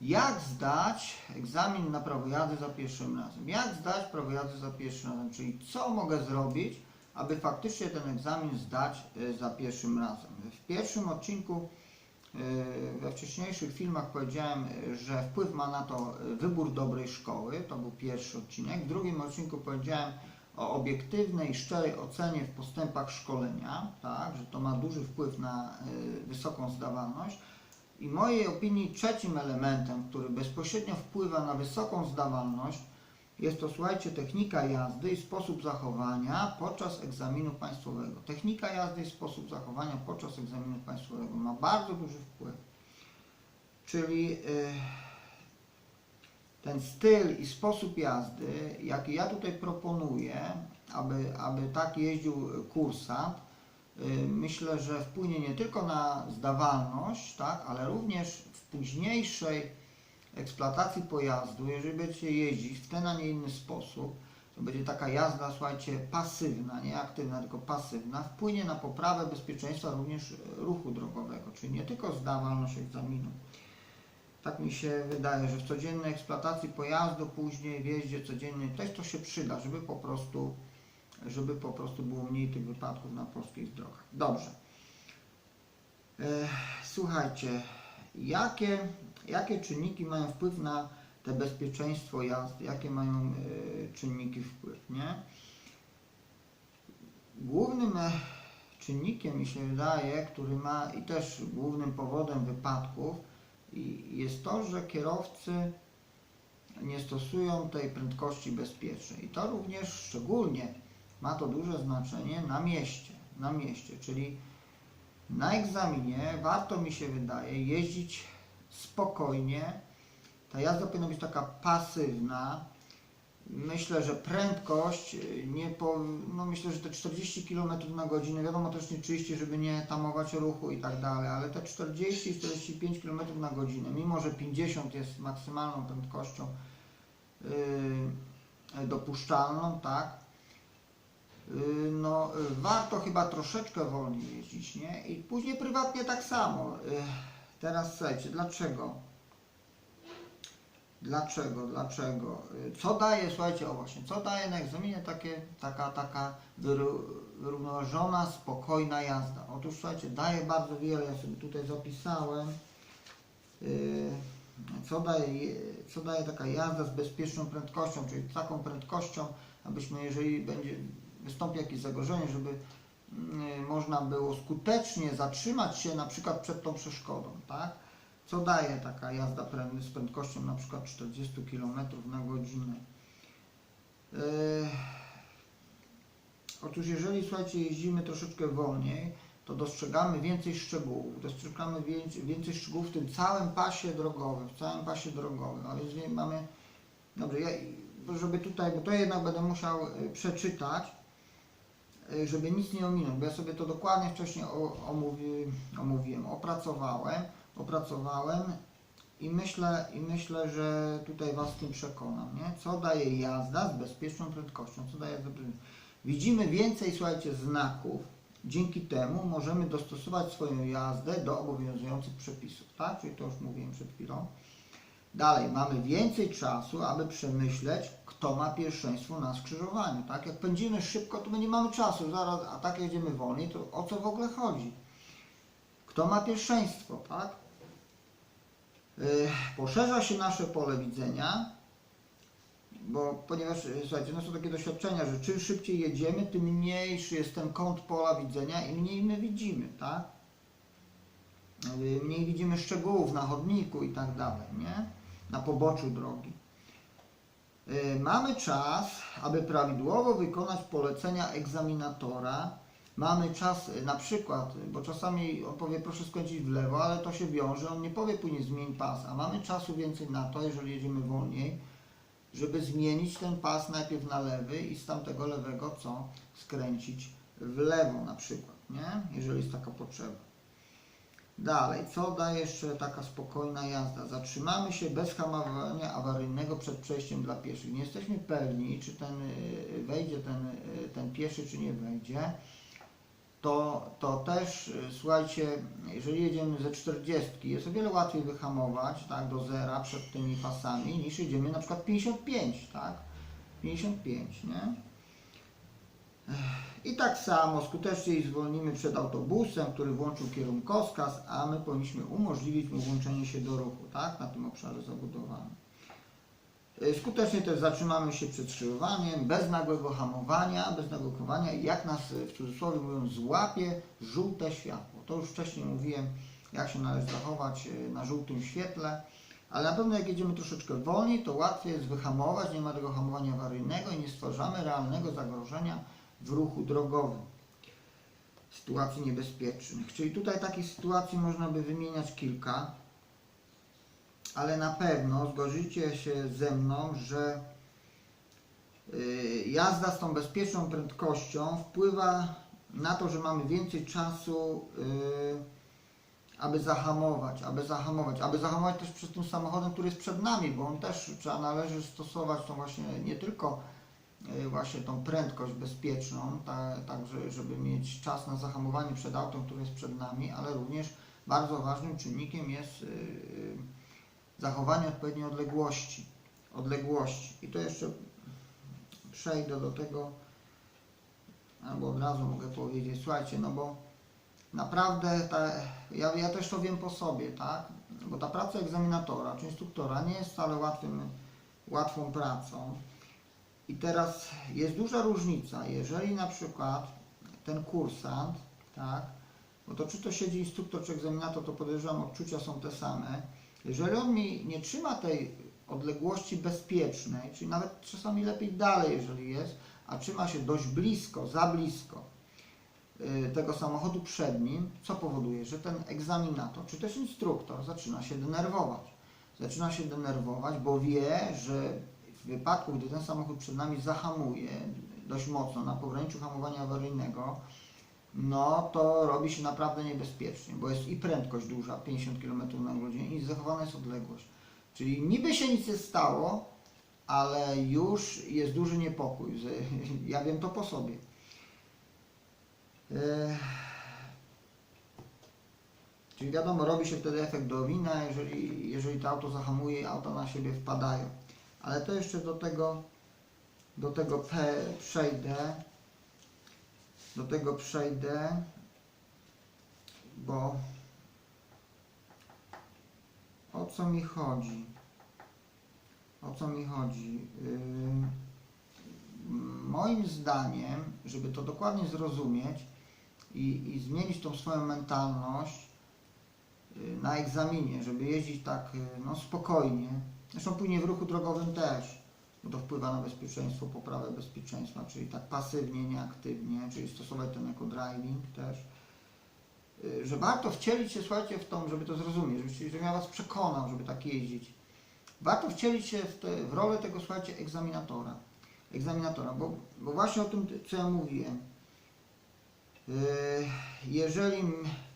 Jak zdać egzamin na prawo jazdy za pierwszym razem? Jak zdać prawo jazdy za pierwszym razem? Czyli co mogę zrobić, aby faktycznie ten egzamin zdać y, za pierwszym razem? W pierwszym odcinku, y, we wcześniejszych filmach powiedziałem, y, że wpływ ma na to wybór dobrej szkoły. To był pierwszy odcinek. W drugim odcinku powiedziałem o obiektywnej, szczerej ocenie w postępach szkolenia, tak, że to ma duży wpływ na wysoką zdawalność. I mojej opinii trzecim elementem, który bezpośrednio wpływa na wysoką zdawalność, jest to, słuchajcie, technika jazdy i sposób zachowania podczas egzaminu państwowego. Technika jazdy i sposób zachowania podczas egzaminu państwowego ma bardzo duży wpływ. Czyli y, ten styl i sposób jazdy, jaki ja tutaj proponuję, aby, aby tak jeździł kursant, myślę, że wpłynie nie tylko na zdawalność, tak, ale również w późniejszej eksploatacji pojazdu, jeżeli będziecie jeździć w ten, a nie inny sposób, to będzie taka jazda, słuchajcie, pasywna, nie aktywna, tylko pasywna, wpłynie na poprawę bezpieczeństwa również ruchu drogowego, czyli nie tylko zdawalność egzaminu. Tak mi się wydaje, że w codziennej eksploatacji pojazdu, później w jeździe codziennej też to się przyda, żeby po prostu, żeby po prostu było mniej tych wypadków na polskich drogach. Dobrze. E, Słuchajcie, jakie, jakie czynniki mają wpływ na te bezpieczeństwo jazdy? Jakie mają e, czynniki wpływ, nie? Głównym e, czynnikiem mi się wydaje, który ma i też głównym powodem wypadków jest to, że kierowcy nie stosują tej prędkości bezpiecznej. I to również szczególnie ma to duże znaczenie na mieście, na mieście, czyli na egzaminie warto mi się wydaje jeździć spokojnie. Ta jazda powinna być taka pasywna. Myślę, że prędkość y, nie po, no myślę, że te 40 km na godzinę, wiadomo też nie 30, żeby nie tamować ruchu i tak dalej, ale te 40-45 km na godzinę, mimo że 50 jest maksymalną prędkością yy, dopuszczalną, tak, no yy, warto chyba troszeczkę wolniej jeździć, nie? I później prywatnie tak samo. Yy, teraz słuchajcie, dlaczego? Dlaczego? Dlaczego? Y, Co daje, słuchajcie, o właśnie, co daje na egzaminie takie, taka, taka wyró- wyrównoważona, spokojna jazda? Otóż, słuchajcie, daje bardzo wiele, ja sobie tutaj zapisałem. Y, Co daje, co daje taka jazda z bezpieczną prędkością, czyli taką prędkością, abyśmy, jeżeli będzie, wystąpi jakieś zagrożenie, żeby mm, można było skutecznie zatrzymać się na przykład przed tą przeszkodą, tak? Co daje taka jazda z prędkością na przykład 40 km na godzinę? Yy, Otóż jeżeli, słuchajcie, jeździmy troszeczkę wolniej, to dostrzegamy więcej szczegółów, dostrzegamy więcej, szczegółów w tym całym pasie drogowym, w całym pasie drogowym, ale jeżeli mamy, dobrze, ja, żeby tutaj, bo to jednak będę musiał y, przeczytać, żeby nic nie ominąć, bo ja sobie to dokładnie wcześniej omówi, omówiłem, opracowałem, opracowałem i myślę, i myślę, że tutaj Was tym przekonam, nie? Co daje jazda z bezpieczną prędkością? Co daje Widzimy więcej, słuchajcie, znaków. Dzięki temu możemy dostosować swoją jazdę do obowiązujących przepisów, tak? Czyli to już mówiłem przed chwilą. Dalej, mamy więcej czasu, aby przemyśleć, kto ma pierwszeństwo na skrzyżowaniu, tak? Jak pędzimy szybko, to my nie mamy czasu, zaraz, a tak jedziemy wolniej, to o co w ogóle chodzi? Kto ma pierwszeństwo, tak? Yy, Poszerza się nasze pole widzenia, bo ponieważ, yy, słuchajcie, no są takie doświadczenia, że czym szybciej jedziemy, tym mniejszy jest ten kąt pola widzenia i mniej my widzimy, tak? Yy, Mniej widzimy szczegółów na chodniku i tak dalej, nie? Na poboczu drogi. Yy, Mamy czas, aby prawidłowo wykonać polecenia egzaminatora. Mamy czas yy, na przykład, bo czasami on powie proszę skręcić w lewo, ale to się wiąże, on nie powie później zmień pas, a mamy czasu więcej na to, jeżeli jedziemy wolniej, żeby zmienić ten pas najpierw na lewy i z tamtego lewego co? Skręcić w lewo na przykład, nie? Jeżeli jest taka potrzeba. Dalej, co daje jeszcze taka spokojna jazda? Zatrzymamy się bez hamowania awaryjnego przed przejściem dla pieszych. Nie jesteśmy pewni, czy ten y, wejdzie ten, y, ten pieszy, czy nie wejdzie. to, to też, y, słuchajcie, jeżeli jedziemy ze 40, jest o wiele łatwiej wyhamować tak, do zera przed tymi pasami, niż jedziemy na przykład 55, tak? 55, nie? I tak samo skutecznie ich zwolnimy przed autobusem, który włączył kierunkowskaz, a my powinniśmy umożliwić mu włączenie się do ruchu, tak? Na tym obszarze zabudowanym. Y, Skutecznie też zatrzymamy się przed skrzyżowaniem, bez nagłego hamowania, bez nagłego hamowania, jak nas w cudzysłowie mówiąc złapie żółte światło. To już wcześniej mówiłem, jak się należy zachować y, na żółtym świetle, ale na pewno jak jedziemy troszeczkę wolniej, to łatwiej jest wyhamować, nie ma tego hamowania awaryjnego i nie stwarzamy realnego zagrożenia w ruchu drogowym. Sytuacji niebezpiecznych. Czyli tutaj takich sytuacji można by wymieniać kilka ale na pewno zgodzicie się ze mną, że y, jazda z tą bezpieczną prędkością wpływa na to, że mamy więcej czasu, y, aby zahamować, aby zahamować, aby zahamować też przed tym samochodem, który jest przed nami, bo on też trzeba należy stosować tą właśnie nie tylko właśnie tą prędkość bezpieczną, tak, tak że- żeby mieć czas na zahamowanie przed autem, które jest przed nami, ale również bardzo ważnym czynnikiem jest y, y, zachowanie odpowiedniej odległości. Odległości. I to jeszcze przejdę do tego, albo od razu mogę powiedzieć, słuchajcie, no bo naprawdę ta, ja, ja też to wiem po sobie, tak? Bo ta praca egzaminatora czy instruktora nie jest wcale łatwym, łatwą pracą. I teraz jest duża różnica, jeżeli na przykład ten kursant, tak, bo to czy to siedzi instruktor czy egzaminator, to podejrzewam odczucia są te same, jeżeli on mi nie trzyma tej odległości bezpiecznej, czyli nawet czasami lepiej dalej, jeżeli jest, a trzyma się dość blisko, za blisko y, tego samochodu przed nim, co powoduje, że ten egzaminator, czy też instruktor zaczyna się denerwować. Zaczyna się denerwować, bo wie, że wypadku, gdy ten samochód przed nami zahamuje dość mocno na pograniczu hamowania awaryjnego, no to robi się naprawdę niebezpiecznie, bo jest i prędkość duża, 50 km na godzinę i zachowana jest odległość. Czyli niby się nic nie stało, ale już jest duży niepokój. Ja wiem to po sobie. Czyli wiadomo, robi się wtedy efekt Dowina, jeżeli, jeżeli to auto zahamuje auta na siebie wpadają. Ale to jeszcze do tego, do tego przejdę. Do tego przejdę, bo o co mi chodzi? O co mi chodzi? Ym, moim zdaniem, żeby to dokładnie zrozumieć i, i zmienić tą swoją mentalność y, na egzaminie, żeby jeździć tak y, no, spokojnie, zresztą później w ruchu drogowym też, bo to wpływa na bezpieczeństwo, poprawę bezpieczeństwa, czyli tak pasywnie, nieaktywnie, czyli stosować ten eco-driving też, Y, że warto wcielić się, słuchajcie, w tą, żeby to zrozumieć, żebym ja Was przekonał, żeby tak jeździć. Warto wcielić się w, te, w rolę tego, słuchajcie, egzaminatora. Egzaminatora, bo, bo właśnie o tym, co ja mówiłem. Yy, Jeżeli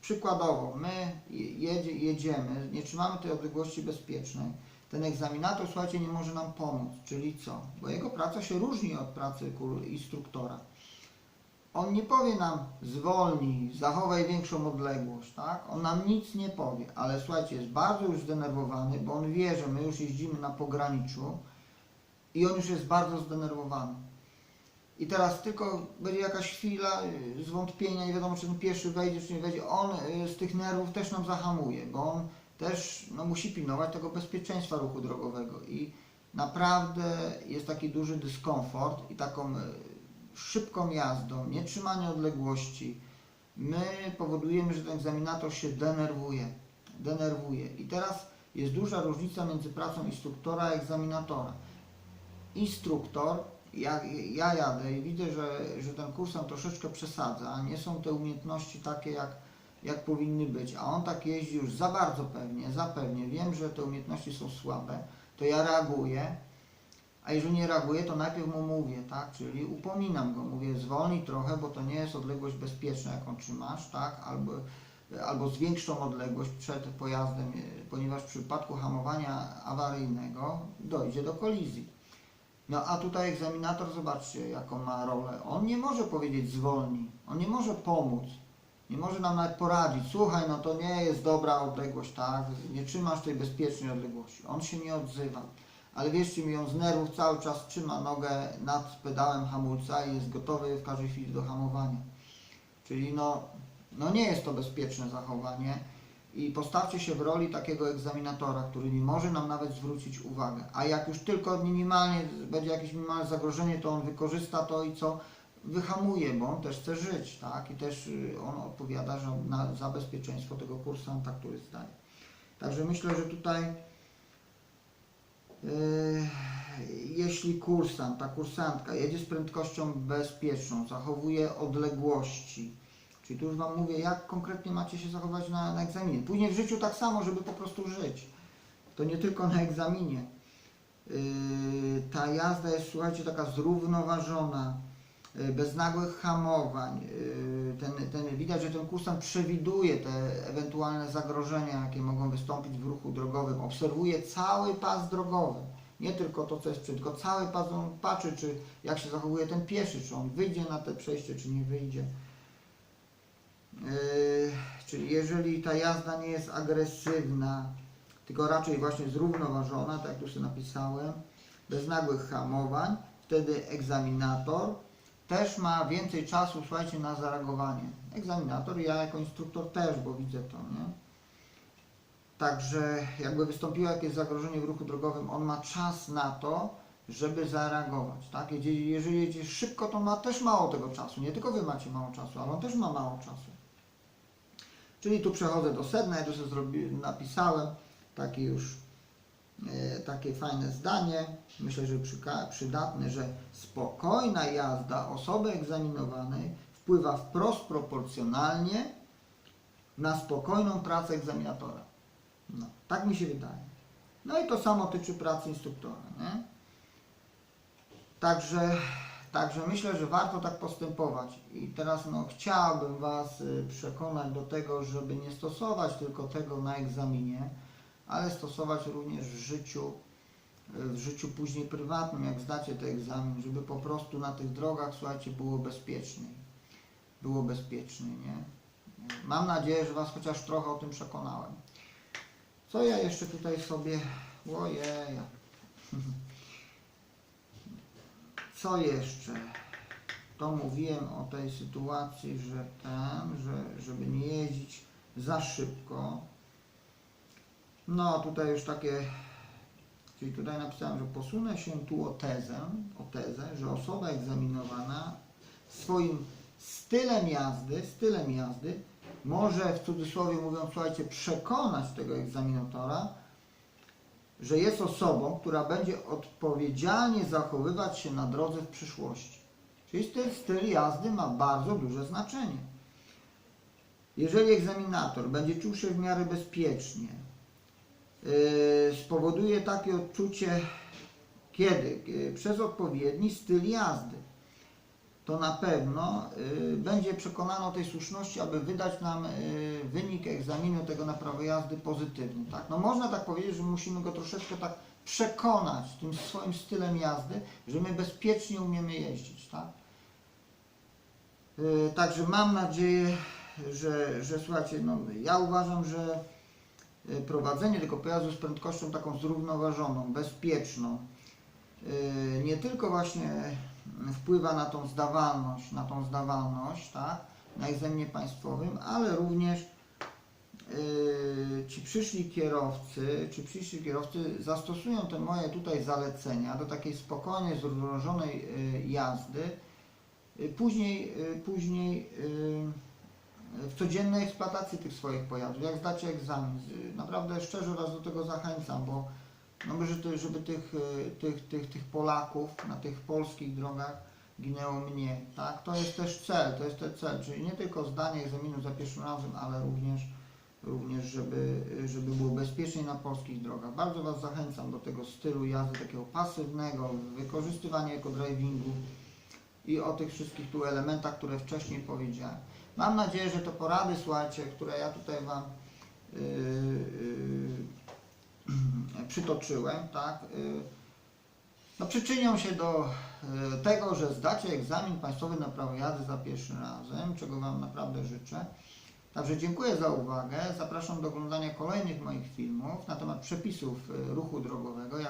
przykładowo my je- jedzie, jedziemy, nie trzymamy tej odległości bezpiecznej, ten egzaminator, słuchajcie, nie może nam pomóc. Czyli co? Bo jego praca się różni od pracy instruktora. On nie powie nam zwolnij, zachowaj większą odległość, tak? On nam nic nie powie, ale słuchajcie, jest bardzo już zdenerwowany, bo on wie, że my już jeździmy na pograniczu i on już jest bardzo zdenerwowany. I teraz tylko będzie jakaś chwila y, zwątpienia, nie wiadomo czy ten pierwszy wejdzie, czy nie wejdzie. On y, z tych nerwów też nam zahamuje, bo on też no, musi pilnować tego bezpieczeństwa ruchu drogowego i naprawdę jest taki duży dyskomfort i taką y, szybką jazdą, nietrzymanie odległości, my powodujemy, że ten egzaminator się denerwuje. Denerwuje. I teraz jest duża różnica między pracą instruktora a egzaminatora. Instruktor, ja, ja jadę i widzę, że, że ten kursant troszeczkę przesadza, nie są te umiejętności takie, jak, jak powinny być, a on tak jeździ już za bardzo pewnie, za pewnie, wiem, że te umiejętności są słabe, to ja reaguję, a jeżeli nie reaguje, to najpierw mu mówię, tak? Czyli upominam go, mówię zwolnij trochę, bo to nie jest odległość bezpieczna, jaką trzymasz, tak? Albo, albo zwiększ tą odległość przed pojazdem, ponieważ w przypadku hamowania awaryjnego dojdzie do kolizji. No a tutaj egzaminator, zobaczcie, jaką ma rolę. On nie może powiedzieć zwolnij. On nie może pomóc, nie może nam nawet poradzić. Słuchaj, no to nie jest dobra odległość, tak? Nie trzymasz tej bezpiecznej odległości. On się nie odzywa. Ale wierzcie mi, on z nerwów cały czas trzyma nogę nad pedałem hamulca i jest gotowy w każdej chwili do hamowania. Czyli no, no nie jest to bezpieczne zachowanie i postawcie się w roli takiego egzaminatora, który nie może nam nawet zwrócić uwagę. A jak już tylko minimalnie będzie jakieś minimalne zagrożenie, to on wykorzysta to i co? Wyhamuje, bo on też chce żyć, tak? I też y, on odpowiada że na, za bezpieczeństwo tego kursanta, który zdaje. Także myślę, że tutaj Yy, jeśli kursant, ta kursantka jedzie z prędkością bezpieczną, zachowuje odległości, czyli tu już Wam mówię, jak konkretnie macie się zachować na, na egzaminie. Później w życiu tak samo, żeby po prostu żyć. To nie tylko na egzaminie. Yy, ta jazda jest, słuchajcie, taka zrównoważona, bez nagłych hamowań. Yy, ten, ten, widać, że ten kursant przewiduje te ewentualne zagrożenia, jakie mogą wystąpić w ruchu drogowym. Obserwuje cały pas drogowy. Nie tylko to, co jest przed, tylko cały pas, on patrzy, czy jak się zachowuje ten pieszy, czy on wyjdzie na te przejście, czy nie wyjdzie. Yy, czyli jeżeli ta jazda nie jest agresywna, tylko raczej właśnie zrównoważona, tak jak tu sobie napisałem, bez nagłych hamowań, wtedy egzaminator też ma więcej czasu, słuchajcie, na zareagowanie. Egzaminator, ja jako instruktor też, bo widzę to, nie? Także jakby wystąpiło jakieś zagrożenie w ruchu drogowym, on ma czas na to, żeby zareagować, tak? Jeżeli, jeżeli jedzie szybko, to ma też mało tego czasu. Nie tylko Wy macie mało czasu, ale on też ma mało czasu. Czyli tu przechodzę do sedna, ja tu sobie napisałem takie już takie fajne zdanie, myślę, że przydatne, że spokojna jazda osoby egzaminowanej wpływa wprost proporcjonalnie na spokojną pracę egzaminatora. No, tak mi się wydaje. No i to samo tyczy pracy instruktora. Nie? Także, także myślę, że warto tak postępować. I teraz no, chciałbym Was y, przekonać do tego, żeby nie stosować tylko tego na egzaminie, ale stosować również w życiu, w życiu później prywatnym, jak zdacie ten egzamin, żeby po prostu na tych drogach, słuchajcie, było bezpieczniej. Było bezpieczniej, nie? Mam nadzieję, że Was chociaż trochę o tym przekonałem. Co ja jeszcze tutaj sobie... Ojej. Co jeszcze? To mówiłem o tej sytuacji, że ten, że żeby nie jeździć za szybko. No tutaj już takie, czyli tutaj napisałem, że posunę się tu o tezę, o tezę, że osoba egzaminowana swoim stylem jazdy, stylem jazdy może w cudzysłowie mówiąc, słuchajcie, przekonać tego egzaminatora, że jest osobą, która będzie odpowiedzialnie zachowywać się na drodze w przyszłości. Czyli styl, styl jazdy ma bardzo duże znaczenie. Jeżeli egzaminator będzie czuł się w miarę bezpiecznie, spowoduje takie odczucie, kiedy? Yy, przez odpowiedni styl jazdy to na pewno y, będzie przekonany o tej słuszności, aby wydać nam y, wynik egzaminu tego na prawo jazdy pozytywny. Tak? No można tak powiedzieć, że musimy go troszeczkę tak przekonać tym swoim stylem jazdy, że my bezpiecznie umiemy jeździć. Tak? Y, także mam nadzieję, że, że słuchajcie, no, ja uważam, że y, prowadzenie tego pojazdu z prędkością taką zrównoważoną, bezpieczną, y, nie tylko właśnie wpływa na tą zdawalność, na tą zdawalność, tak, na egzaminie państwowym, ale również yy, ci przyszli kierowcy, czy przyszli kierowcy zastosują te moje tutaj zalecenia do takiej spokojnej, zrównoważonej jazdy, później, później w codziennej eksploatacji tych swoich pojazdów, jak zdacie egzamin. Naprawdę szczerze Was do tego zachęcam, bo no, żeby, żeby tych, y, tych, tych, tych Polaków na tych polskich drogach ginęło mniej, tak? To jest też cel, to jest ten cel, czyli nie tylko zdanie egzaminu za pierwszym razem, ale również, również żeby, żeby było bezpieczniej na polskich drogach. Bardzo Was zachęcam do tego stylu jazdy takiego pasywnego, wykorzystywania eco-drivingu i o tych wszystkich tu elementach, które wcześniej powiedziałem. Mam nadzieję, że te porady, słuchajcie, które ja tutaj Wam yy, yy, przytoczyłem, tak, no, przyczynią się do e, tego, że zdacie egzamin państwowy na prawo jazdy za pierwszym razem, czego Wam naprawdę życzę. Także dziękuję za uwagę. Zapraszam do oglądania kolejnych moich filmów na temat przepisów e, ruchu drogowego.